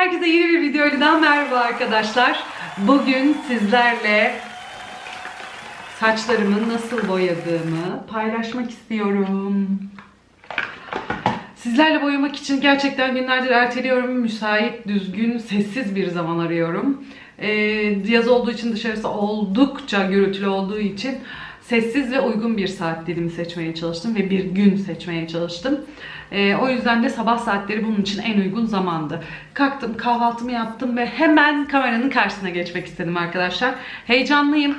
herkese yeni bir videoyla merhaba arkadaşlar. Bugün sizlerle saçlarımı nasıl boyadığımı paylaşmak istiyorum. Sizlerle boyamak için gerçekten günlerdir erteliyorum. Müsait, düzgün, sessiz bir zaman arıyorum. Ee, yaz olduğu için dışarısı oldukça gürültülü olduğu için sessiz ve uygun bir saat dilimi seçmeye çalıştım ve bir gün seçmeye çalıştım. Ee, o yüzden de sabah saatleri bunun için en uygun zamandı. Kalktım, kahvaltımı yaptım ve hemen kameranın karşısına geçmek istedim arkadaşlar. Heyecanlıyım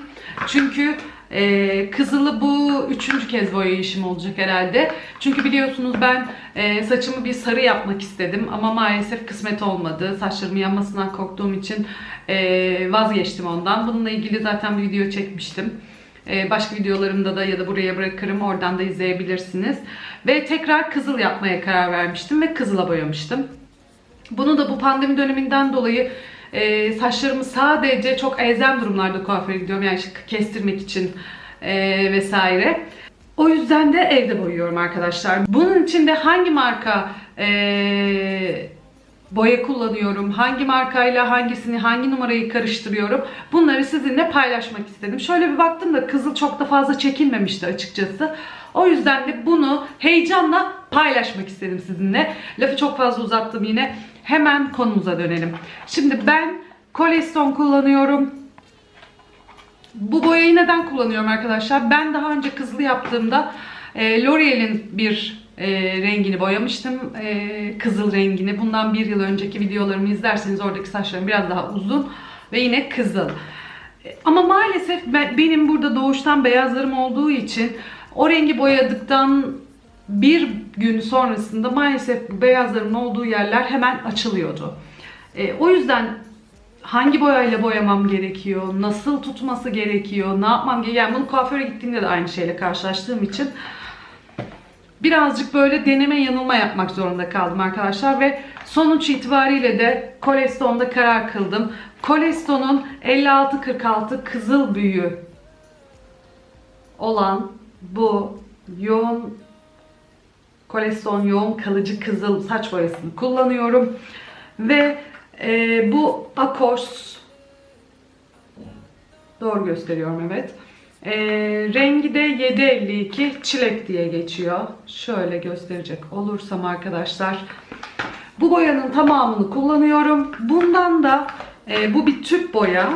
çünkü ee, Kızılı bu üçüncü kez boyayışım olacak herhalde. Çünkü biliyorsunuz ben e, saçımı bir sarı yapmak istedim ama maalesef kısmet olmadı. Saçlarımı yanmasından korktuğum için e, vazgeçtim ondan. Bununla ilgili zaten bir video çekmiştim. E, başka videolarımda da ya da buraya bırakırım. Oradan da izleyebilirsiniz. Ve tekrar kızıl yapmaya karar vermiştim ve kızıla boyamıştım. Bunu da bu pandemi döneminden dolayı e, saçlarımı sadece çok elzem durumlarda kuaföre gidiyorum. Yani kestirmek için e, vesaire. O yüzden de evde boyuyorum arkadaşlar. Bunun için de hangi marka e, boya kullanıyorum, hangi markayla hangisini, hangi numarayı karıştırıyorum bunları sizinle paylaşmak istedim. Şöyle bir baktım da kızıl çok da fazla çekilmemişti açıkçası. O yüzden de bunu heyecanla paylaşmak istedim sizinle. Lafı çok fazla uzattım yine. Hemen konumuza dönelim. Şimdi ben Coleston kullanıyorum. Bu boyayı neden kullanıyorum arkadaşlar? Ben daha önce kızılı yaptığımda e, L'Oreal'in bir e, rengini boyamıştım. E, kızıl rengini. Bundan bir yıl önceki videolarımı izlerseniz oradaki saçlarım biraz daha uzun ve yine kızıl. E, ama maalesef ben, benim burada doğuştan beyazlarım olduğu için o rengi boyadıktan bir gün sonrasında maalesef beyazların olduğu yerler hemen açılıyordu. E, o yüzden hangi boyayla boyamam gerekiyor, nasıl tutması gerekiyor, ne yapmam gerekiyor. Yani bunu kuaföre gittiğimde de aynı şeyle karşılaştığım için birazcık böyle deneme yanılma yapmak zorunda kaldım arkadaşlar ve sonuç itibariyle de Coleston'da karar kıldım. Coleston'un 5646 kızıl büyü olan bu yoğun Coleston yoğun kalıcı kızıl saç boyasını kullanıyorum. Ve e, bu Akos doğru gösteriyorum evet. E, rengi de 752 çilek diye geçiyor. Şöyle gösterecek olursam arkadaşlar. Bu boyanın tamamını kullanıyorum. Bundan da e, bu bir tüp boya.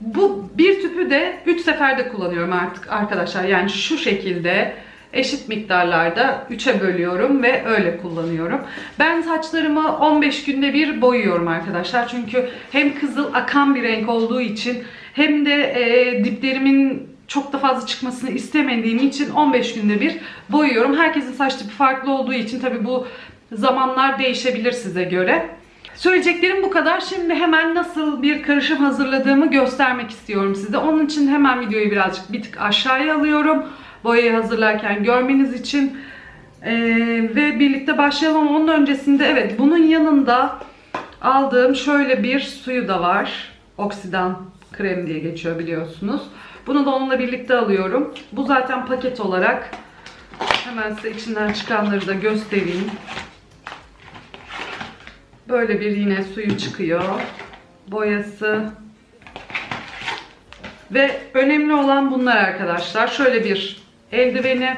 Bu bir tüpü de 3 seferde kullanıyorum artık arkadaşlar. Yani şu şekilde eşit miktarlarda 3'e bölüyorum ve öyle kullanıyorum. Ben saçlarımı 15 günde bir boyuyorum arkadaşlar. Çünkü hem kızıl akan bir renk olduğu için hem de e, diplerimin çok da fazla çıkmasını istemediğim için 15 günde bir boyuyorum. Herkesin saç tipi farklı olduğu için tabi bu zamanlar değişebilir size göre. Söyleyeceklerim bu kadar. Şimdi hemen nasıl bir karışım hazırladığımı göstermek istiyorum size. Onun için hemen videoyu birazcık bir tık aşağıya alıyorum. Boyayı hazırlarken görmeniz için. Ee, ve birlikte başlayalım. Onun öncesinde evet bunun yanında aldığım şöyle bir suyu da var. Oksidan krem diye geçiyor biliyorsunuz. Bunu da onunla birlikte alıyorum. Bu zaten paket olarak. Hemen size içinden çıkanları da göstereyim. Böyle bir yine suyu çıkıyor. Boyası. Ve önemli olan bunlar arkadaşlar. Şöyle bir eldiveni.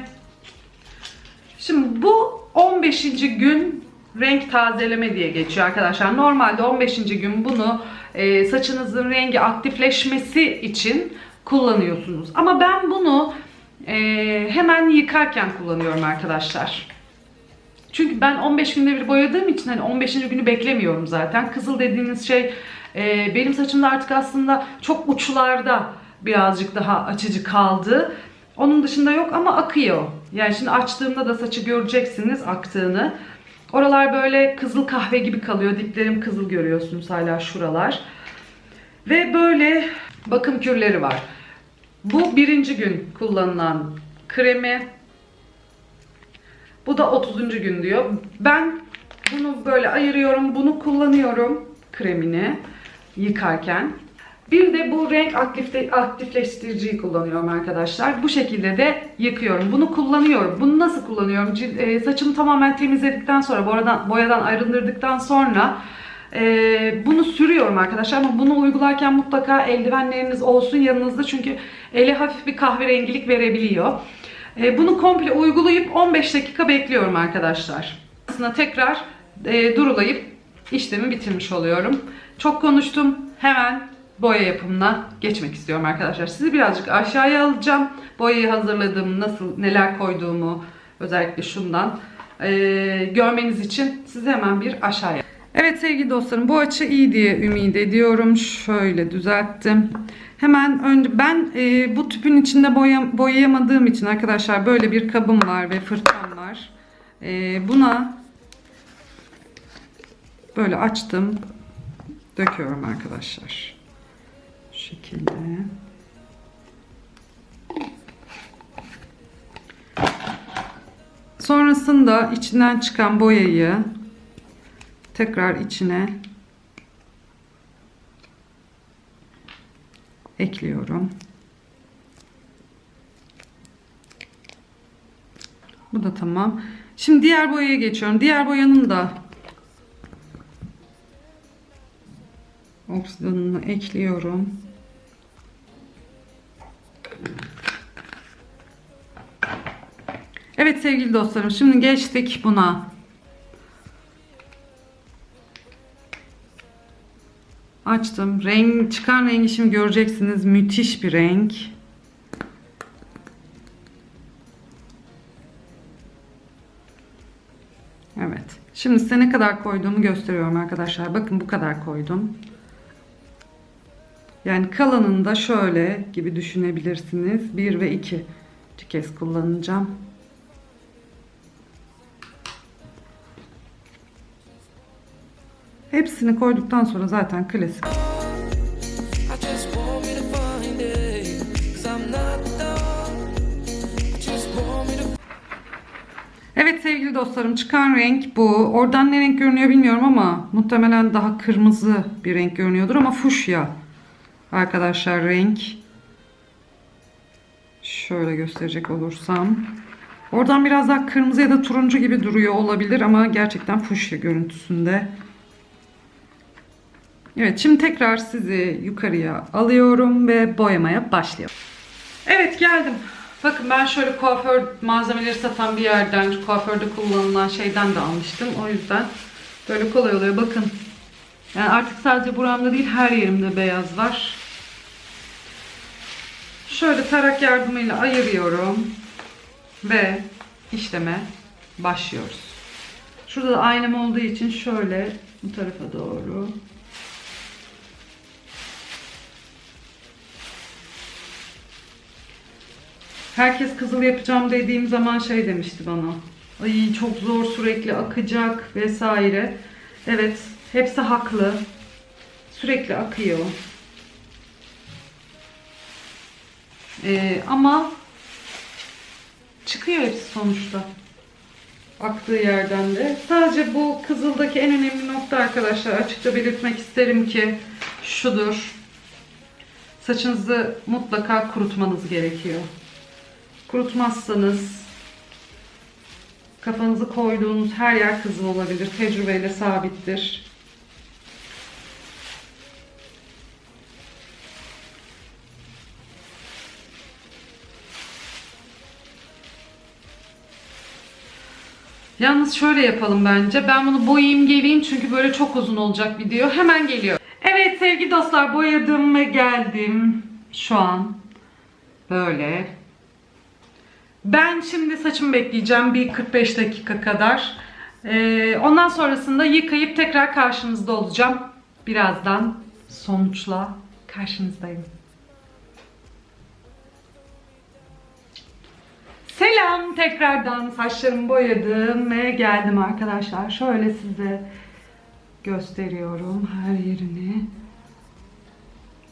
Şimdi bu 15. gün renk tazeleme diye geçiyor arkadaşlar. Normalde 15. gün bunu e, saçınızın rengi aktifleşmesi için kullanıyorsunuz. Ama ben bunu e, hemen yıkarken kullanıyorum arkadaşlar. Çünkü ben 15 günde bir boyadığım için hani 15. günü beklemiyorum zaten. Kızıl dediğiniz şey e, benim saçımda artık aslında çok uçlarda birazcık daha açıcı kaldı. Onun dışında yok ama akıyor. Yani şimdi açtığımda da saçı göreceksiniz aktığını. Oralar böyle kızıl kahve gibi kalıyor. Diplerim kızıl görüyorsunuz hala şuralar. Ve böyle bakım kürleri var. Bu birinci gün kullanılan kremi. Bu da 30. gün diyor. Ben bunu böyle ayırıyorum. Bunu kullanıyorum kremini yıkarken. Bir de bu renk aktifte, aktifleştiriciyi kullanıyorum arkadaşlar. Bu şekilde de yıkıyorum. Bunu kullanıyorum. Bunu nasıl kullanıyorum? Cil- e, saçımı tamamen temizledikten sonra, boyadan, boyadan arındırdıktan sonra e, bunu sürüyorum arkadaşlar. Ama bunu uygularken mutlaka eldivenleriniz olsun yanınızda. Çünkü ele hafif bir kahverengilik verebiliyor. E, bunu komple uygulayıp 15 dakika bekliyorum arkadaşlar. Aslında tekrar e, durulayıp işlemi bitirmiş oluyorum. Çok konuştum. Hemen boya yapımına geçmek istiyorum arkadaşlar. Sizi birazcık aşağıya alacağım. Boyayı hazırladığım, nasıl neler koyduğumu özellikle şundan e, görmeniz için sizi hemen bir aşağıya. Evet sevgili dostlarım bu açı iyi diye ümit ediyorum. Şöyle düzelttim. Hemen önce ben e, bu tüpün içinde boya, boyayamadığım için arkadaşlar böyle bir kabım var ve fırçam var. E, buna böyle açtım. Döküyorum arkadaşlar. Şekilde. Sonrasında içinden çıkan boyayı tekrar içine ekliyorum. Bu da tamam. Şimdi diğer boyaya geçiyorum. Diğer boyanın da oksidanını ekliyorum. Evet sevgili dostlarım şimdi geçtik buna. Açtım. Renk, çıkan rengi şimdi göreceksiniz. Müthiş bir renk. Evet. Şimdi size ne kadar koyduğumu gösteriyorum arkadaşlar. Bakın bu kadar koydum. Yani kalanını da şöyle gibi düşünebilirsiniz. 1 ve 2 kez kullanacağım. Hepsini koyduktan sonra zaten klasik. Evet sevgili dostlarım çıkan renk bu. Oradan ne renk görünüyor bilmiyorum ama muhtemelen daha kırmızı bir renk görünüyordur ama fuşya. Arkadaşlar renk. Şöyle gösterecek olursam. Oradan biraz daha kırmızı ya da turuncu gibi duruyor olabilir ama gerçekten fuşya görüntüsünde. Evet şimdi tekrar sizi yukarıya alıyorum ve boyamaya başlıyorum. Evet geldim. Bakın ben şöyle kuaför malzemeleri satan bir yerden, kuaförde kullanılan şeyden de almıştım. O yüzden böyle kolay oluyor. Bakın. Yani artık sadece buramda değil her yerimde beyaz var. Şöyle tarak yardımıyla ayırıyorum. Ve işleme başlıyoruz. Şurada da aynam olduğu için şöyle bu tarafa doğru Herkes kızıl yapacağım dediğim zaman şey demişti bana. Ay çok zor sürekli akacak vesaire. Evet hepsi haklı. Sürekli akıyor. Ee, ama çıkıyor hepsi sonuçta. Aktığı yerden de. Sadece bu kızıldaki en önemli nokta arkadaşlar açıkça belirtmek isterim ki şudur. Saçınızı mutlaka kurutmanız gerekiyor. Kurutmazsanız kafanızı koyduğunuz her yer kızıl olabilir. Tecrübeyle sabittir. Yalnız şöyle yapalım bence. Ben bunu boyayayım geleyim çünkü böyle çok uzun olacak video. Hemen geliyor. Evet sevgili dostlar boyadım ve geldim. Şu an böyle ben şimdi saçımı bekleyeceğim bir 45 dakika kadar. Ee, ondan sonrasında yıkayıp tekrar karşınızda olacağım. Birazdan sonuçla karşınızdayım. Selam tekrardan saçlarımı boyadım ve geldim arkadaşlar. Şöyle size gösteriyorum her yerini.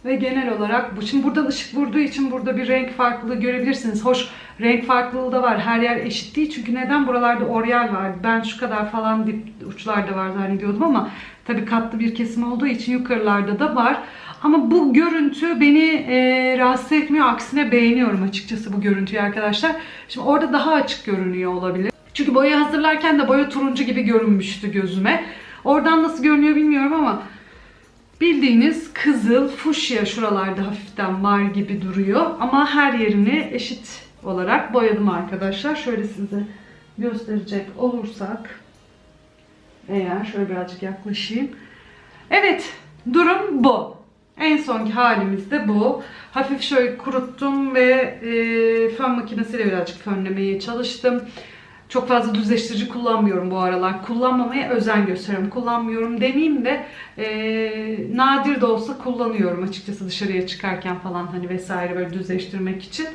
Ve genel olarak bu. Şimdi buradan ışık vurduğu için burada bir renk farklılığı görebilirsiniz. Hoş renk farklılığı da var. Her yer eşit değil. Çünkü neden buralarda oryal var? Ben şu kadar falan dip uçlarda var zannediyordum ama tabii katlı bir kesim olduğu için yukarılarda da var. Ama bu görüntü beni e, rahatsız etmiyor. Aksine beğeniyorum açıkçası bu görüntüyü arkadaşlar. Şimdi orada daha açık görünüyor olabilir. Çünkü boyayı hazırlarken de boya turuncu gibi görünmüştü gözüme. Oradan nasıl görünüyor bilmiyorum ama bildiğiniz kızıl, fuşya şuralarda hafiften var gibi duruyor. Ama her yerini eşit olarak boyadım arkadaşlar. Şöyle size gösterecek olursak eğer şöyle birazcık yaklaşayım. Evet, durum bu. En sonki halimiz de bu. Hafif şöyle kuruttum ve e, fön makinesiyle birazcık fönlemeye çalıştım. Çok fazla düzleştirici kullanmıyorum bu aralar. Kullanmamaya özen gösteriyorum. Kullanmıyorum demeyeyim de e, nadir de olsa kullanıyorum açıkçası dışarıya çıkarken falan hani vesaire böyle düzleştirmek için.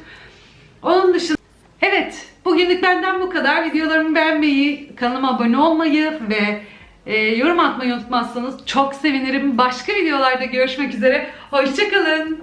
Onun dışında Evet, bugünlük benden bu kadar. Videolarımı beğenmeyi, kanalıma abone olmayı ve e, yorum atmayı unutmazsanız çok sevinirim. Başka videolarda görüşmek üzere. Hoşçakalın.